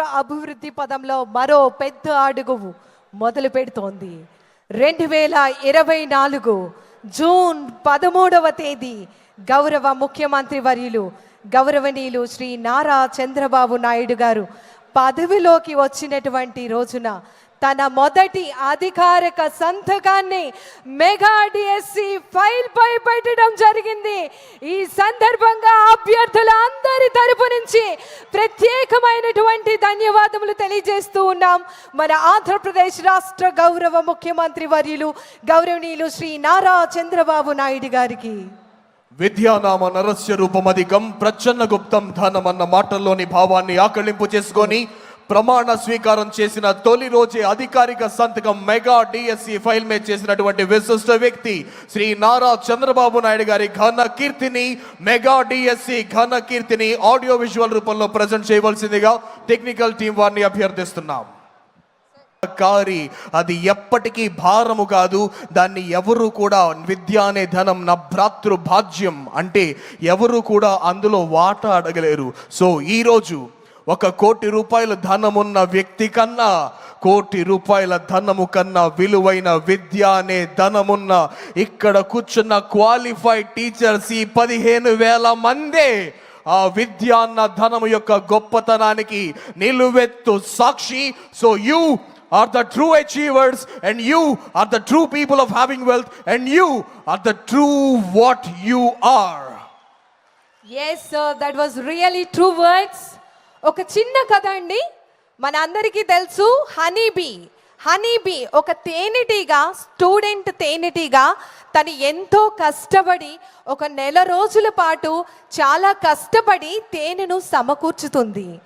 రాష్ట్ర అభివృద్ధి పదంలో మరో పెద్ద అడుగు మొదలు పెడుతోంది. రెండు వేల ఇరవై నాలుగు జూన్ పదమూడవ తేదీ గౌరవ ముఖ్యమంత్రి వర్యులు గౌరవనీయులు శ్రీ నారా చంద్రబాబు నాయుడు గారు పదవిలోకి వచ్చినటువంటి రోజున తన మొదటి అధికారిక సంతకాన్ని మెగా డిఎస్సి ఫైల్ పై పెట్టడం జరిగింది. ఈ సందర్భంగా అభ్యర్థుల అందరి తరపు నుంచి ప్రత్యేకమైనటువంటి ధన్యవాదములు తెలియజేస్తూ ఉన్నాం. మన ఆంధ్రప్రదేశ్ రాష్ట్ర గౌరవ ముఖ్యమంత్రి వర్యులు గౌరవనీయులు శ్రీ నారా చంద్రబాబు నాయుడు గారికి. విద్యానామ నరస్య రూపమధికం ప్రచన్న గుప్తం ధనం అన్న మాటల్లోని భావాన్ని ఆకళింపు చేసుకొని ప్రమాణ స్వీకారం చేసిన తొలి రోజే అధికారిక సంతకం మెగా డిఎస్సి ఫైల్ మీద చేసినటువంటి విశిష్ట వ్యక్తి శ్రీ నారా చంద్రబాబు నాయుడు గారి ఘన కీర్తిని మెగా డిఎస్సి ఘన కీర్తిని ఆడియో విజువల్ రూపంలో ప్రజెంట్ చేయవలసిందిగా టెక్నికల్ టీం వారిని అభ్యర్థిస్తున్నాం. కారి అది ఎప్పటికీ భారము కాదు దాన్ని ఎవరు కూడా విద్య అనే ధనం నా భ్రాతృ భాజ్యం అంటే ఎవరు కూడా అందులో వాట అడగలేరు. సో ఈరోజు ఒక కోటి రూపాయల ధనమున్న వ్యక్తి కన్నా కోటి రూపాయల ధనము కన్నా విలువైన విద్య అనే ధనమున్న ఇక్కడ కూర్చున్న క్వాలిఫైడ్ టీచర్స్ ఈ పదిహేను వేల మందే ఆ విద్య అన్న ధనము యొక్క గొప్పతనానికి నిలువెత్తు సాక్షి. So you are the true achievers and you are the true people of having wealth and you are the true what you are yes that was really true words ఒక చిన్న కథ అండి. మన అందరికీ తెలుసు హనీబీ. హనీబీ ఒక తేనెటీగా student తేనెటీగా. తను ఎంతో కష్టపడి ఒక నెల రోజుల పాటు చాలా కష్టపడి తేనెను సమకూర్చుతుంది.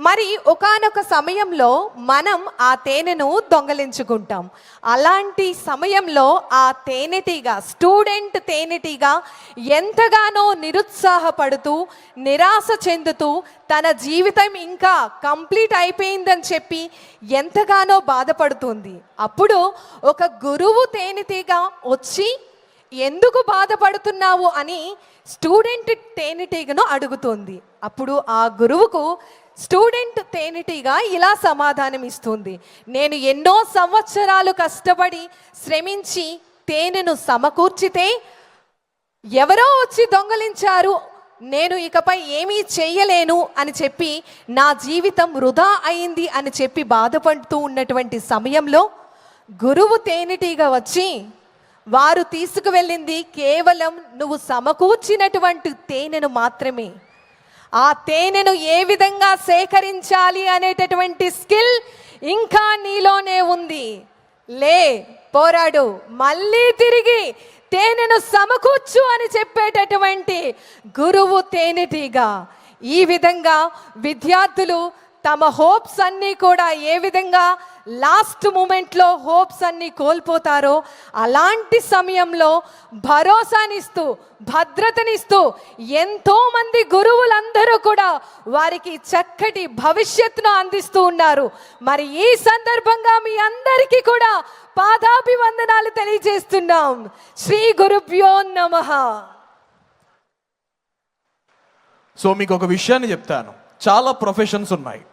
మరి ఒకానొక సమయంలో మనం ఆ తేనెను దొంగలించుకుంటాం. అలాంటి సమయంలో ఆ తేనెటీగ స్టూడెంట్ తేనెటీగ ఎంతగానో నిరుత్సాహపడుతూ నిరాశ చెందుతూ తన జీవితం ఇంకా కంప్లీట్ అయిపోయిందని చెప్పి ఎంతగానో బాధపడుతుంది. అప్పుడు ఒక గురువు తేనెటీగ వచ్చి ఎందుకు బాధపడుతున్నావు? అని స్టూడెంట్ తేనెటీగను అడుగుతుంది. అప్పుడు ఆ గురువుకు స్టూడెంట్ తేనెటీగా ఇలా సమాధానం ఇస్తుంది నేను ఎన్నో సంవత్సరాలు కష్టపడి శ్రమించి తేనెను సమకూర్చితే ఎవరో వచ్చి దొంగలించారు నేను ఇకపై ఏమీ చేయలేను అని చెప్పి నా జీవితం వృధా అయింది అని చెప్పి బాధపడుతూ ఉన్నటువంటి సమయంలో గురువు తేనెటీగా వచ్చి వారు తీసుకువెళ్ళింది కేవలం నువ్వు సమకూర్చినటువంటి తేనెను మాత్రమే. ఆ తేనెను ఏ విధంగా సేకరించాలి అనేటటువంటి స్కిల్ ఇంకా నీలోనే ఉంది. లే పోరాడు. మళ్ళీ తిరిగి తేనెను సమకూర్చు అని చెప్పేటటువంటి గురువు తేనెటీగా. ఈ విధంగా విద్యార్థులు తమ హోప్స్ అన్నీ కూడా ఏ విధంగా లాస్ట్ మూమెంట్లో హోప్స్ అన్నీ కోల్పోతారో అలాంటి సమయంలో భరోసానిస్తూ భద్రతనిస్తూ ఎంతోమంది గురువులందరూ కూడా వారికి చక్కటి భవిష్యత్తును అందిస్తూ ఉన్నారు. మరి ఈ సందర్భంగా మీ అందరికీ కూడా పాదాభివందనాలు తెలియజేస్తున్నాం. శ్రీ గురుభ్యో నమ. సో మీకు ఒక విషయాన్ని చెప్తాను. చాలా ప్రొఫెషన్స్ ఉన్నాయి.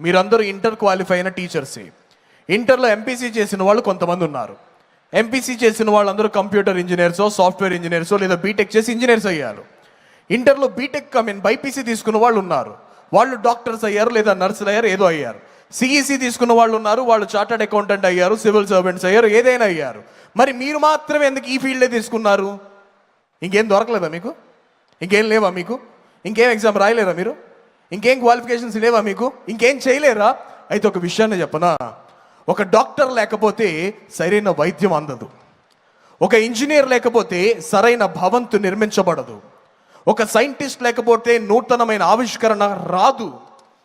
మీరందరూ ఇంటర్ క్వాలిఫై అయిన టీచర్సే. ఇంటర్లో ఎంపీసీ చేసిన వాళ్ళు కొంతమంది ఉన్నారు. ఎంపీసీ చేసిన వాళ్ళందరూ కంప్యూటర్ ఇంజనీర్సో సాఫ్ట్వేర్ ఇంజనీర్సో లేదా బీటెక్ చేసి ఇంజనీర్స్ అయ్యారు. ఇంటర్లో బీటెక్ ఐ మీన్ బైపీసీ తీసుకున్న వాళ్ళు ఉన్నారు. వాళ్ళు డాక్టర్స్ అయ్యారు లేదా నర్సులు అయ్యారు ఏదో అయ్యారు. సిఈసీ తీసుకున్న వాళ్ళు ఉన్నారు వాళ్ళు చార్టర్డ్ అకౌంటెంట్ అయ్యారు సివిల్ సర్వెంట్స్ అయ్యారు ఏదైనా అయ్యారు. మరి మీరు మాత్రమే ఎందుకు ఈ ఫీల్డే తీసుకున్నారు? ఇంకేం దొరకలేదా మీకు? ఇంకేం లేవా మీకు? ఇంకేం ఎగ్జామ్ రాయలేరా మీరు? ఇంకేం క్వాలిఫికేషన్స్ లేవా మీకు? ఇంకేం చేయలేరా? అయితే ఒక విషయాన్ని చెప్పనా? ఒక డాక్టర్ లేకపోతే సరైన వైద్యం అందదు. ఒక ఇంజనీర్ లేకపోతే సరైన భవంతు నిర్మించబడదు. ఒక సైంటిస్ట్ లేకపోతే నూతనమైన ఆవిష్కరణ రాదు.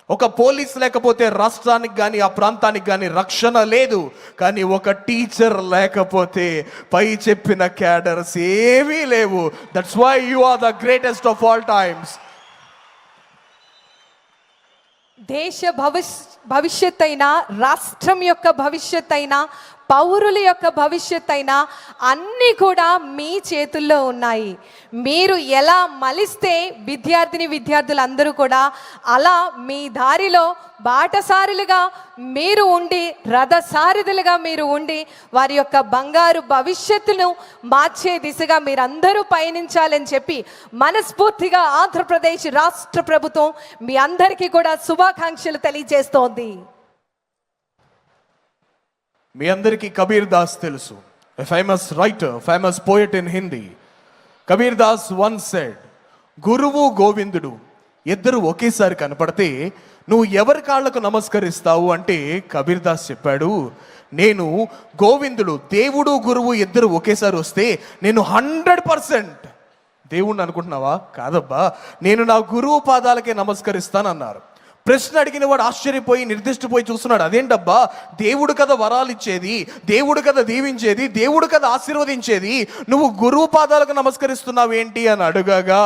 ఒక పోలీస్ లేకపోతే రాష్ట్రానికి కానీ ఆ ప్రాంతానికి కానీ రక్షణ లేదు. కానీ ఒక టీచర్ లేకపోతే పై చెప్పిన క్యాడర్స్ ఏమీ లేవు. That's why you are the greatest of all times దేశ భవిష్ భవిష్యత్ అయినా రాష్ట్రం యొక్క భవిష్యత్ అయినా పౌరుల యొక్క భవిష్యత్ అయినా అన్నీ కూడా మీ చేతుల్లో ఉన్నాయి. మీరు ఎలా మలిస్తే విద్యార్థిని విద్యార్థులందరూ కూడా అలా మీ దారిలో బాటసారులుగా మీరు ఉండి రథసారథులుగా మీరు ఉండి వారి యొక్క బంగారు భవిష్యత్తును మార్చే దిశగా మీరందరూ పయనించాలని చెప్పి మనస్ఫూర్తిగా ఆంధ్రప్రదేశ్ రాష్ట్ర ప్రభుత్వం మీ అందరికీ కూడా శుభాకాంక్షలు తెలియజేస్తోంది. మీ అందరికీ కబీర్ దాస్ తెలుసు. Famous writer famous poet in Hindi Kabir Das one said గురువు గోవిందుడు ఇద్దరు ఒకేసారి కనపడితే నువ్వు ఎవరి కాళ్ళకు నమస్కరిస్తావు? అంటే కబీర్ దాస్ చెప్పాడు నేను గోవిందుడు దేవుడు గురువు ఇద్దరు ఒకేసారి వస్తే నేను హండ్రెడ్ పర్సెంట్ దేవుణ్ణి అనుకుంటున్నావా? కాదబ్బా నేను నా గురువు పాదాలకే నమస్కరిస్తానన్నారు. ప్రశ్న అడిగిన వాడు ఆశ్చర్యపోయి నిర్దిష్టపోయి చూస్తున్నాడు. అదేంటబ్బా? దేవుడు కదా వరాలు ఇచ్చేది దేవుడు కదా దీవించేది దేవుడు కదా ఆశీర్వదించేది నువ్వు గురువు పాదాలకు నమస్కరిస్తున్నావు ఏంటి అని అడుగగా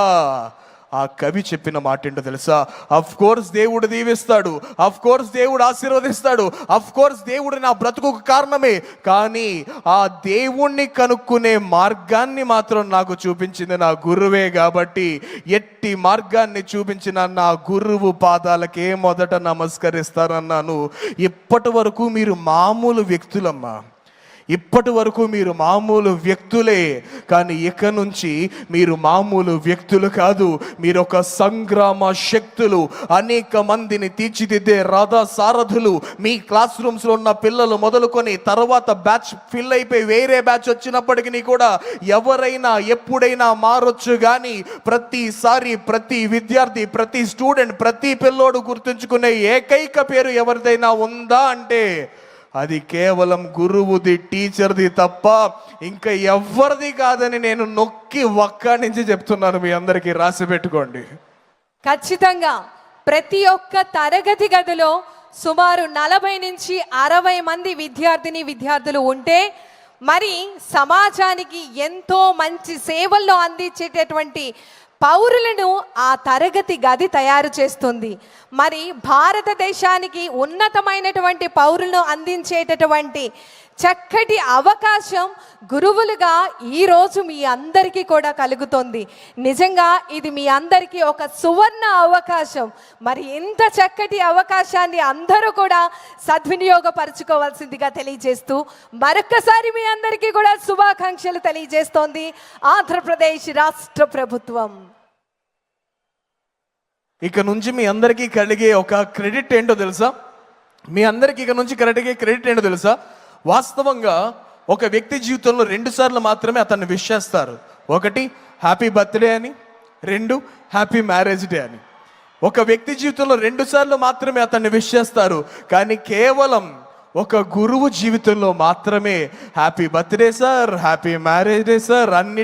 ఆ కవి చెప్పిన మాట ఏంటో తెలుసా? అఫ్ కోర్స్ దేవుడు దీవిస్తాడు. అఫ్ కోర్స్ దేవుడు ఆశీర్వదిస్తాడు. అఫ్ కోర్స్ దేవుడు నా బ్రతుకు కారణమే. కానీ ఆ దేవుణ్ణి కనుక్కునే మార్గాన్ని మాత్రం నాకు చూపించింది నా గురువే కాబట్టి ఎట్టి మార్గాన్ని చూపించిన నా గురువు పాదాలకే మొదట నమస్కరిస్తానన్నాను. ఇప్పటి వరకు మీరు మామూలు వ్యక్తులమ్మా. ఇప్పటి వరకు మీరు మామూలు వ్యక్తులే కానీ ఇక నుంచి మీరు మామూలు వ్యక్తులు కాదు. మీరు ఒక సంగ్రామ శక్తులు అనేక మందిని తీర్చిదిద్దే రథ సారథులు. మీ క్లాస్ రూమ్స్లో ఉన్న పిల్లలు మొదలుకొని తర్వాత బ్యాచ్ ఫిల్ అయిపోయి వేరే బ్యాచ్ వచ్చినప్పటికీ కూడా ఎవరైనా ఎప్పుడైనా మారొచ్చు కానీ ప్రతిసారి ప్రతి విద్యార్థి ప్రతి స్టూడెంట్ ప్రతి పిల్లోడు గుర్తుంచుకునే ఏకైక పేరు ఎవరిదైనా ఉందా అంటే అది కేవలం గురువుది టీచర్ది తప్ప ఇంకా ఎవరిది కాదని నేను నొక్కి ఒక్క నుంచి చెప్తున్నాను మీ అందరికీ రాసి పెట్టుకోండి. ఖచ్చితంగా ప్రతి ఒక్క తరగతి గదిలో సుమారు నలభై నుంచి అరవై మంది విద్యార్థిని విద్యార్థులు ఉంటే మరి సమాజానికి ఎంతో మంచి సేవల్లో అందించేటటువంటి పౌరులను ఆ తరగతి గది తయారు చేస్తుంది. మరి భారతదేశానికి ఉన్నతమైనటువంటి పౌరులను అందించేటటువంటి చక్కటి అవకాశం గురువులుగా ఈరోజు మీ అందరికీ కూడా కలుగుతుంది. నిజంగా ఇది మీ అందరికీ ఒక సువర్ణ అవకాశం. మరి ఇంత చక్కటి అవకాశాన్ని అందరూ కూడా సద్వినియోగపరచుకోవాల్సిందిగా తెలియజేస్తూ మరొక్కసారి మీ అందరికీ కూడా శుభాకాంక్షలు తెలియజేస్తోంది. ఆంధ్రప్రదేశ్ రాష్ట్ర ప్రభుత్వం. ఇక నుంచి మీ అందరికీ కలిగే ఒక క్రెడిట్ ఏంటో తెలుసా? మీ అందరికీ ఇక నుంచి కలిగే క్రెడిట్ ఏంటో తెలుసా? వాస్తవంగా ఒక వ్యక్తి జీవితంలో రెండు సార్లు మాత్రమే అతన్ని విష్ చేస్తారు. ఒకటి హ్యాపీ బర్త్డే అని. రెండు హ్యాపీ మ్యారేజ్ డే అని. ఒక వ్యక్తి జీవితంలో రెండు సార్లు మాత్రమే అతన్ని విష్ చేస్తారు. కానీ కేవలం ఒక గురువు జీవితంలో మాత్రమే happy birthday sir happy marriage day sir అన్నిటికీ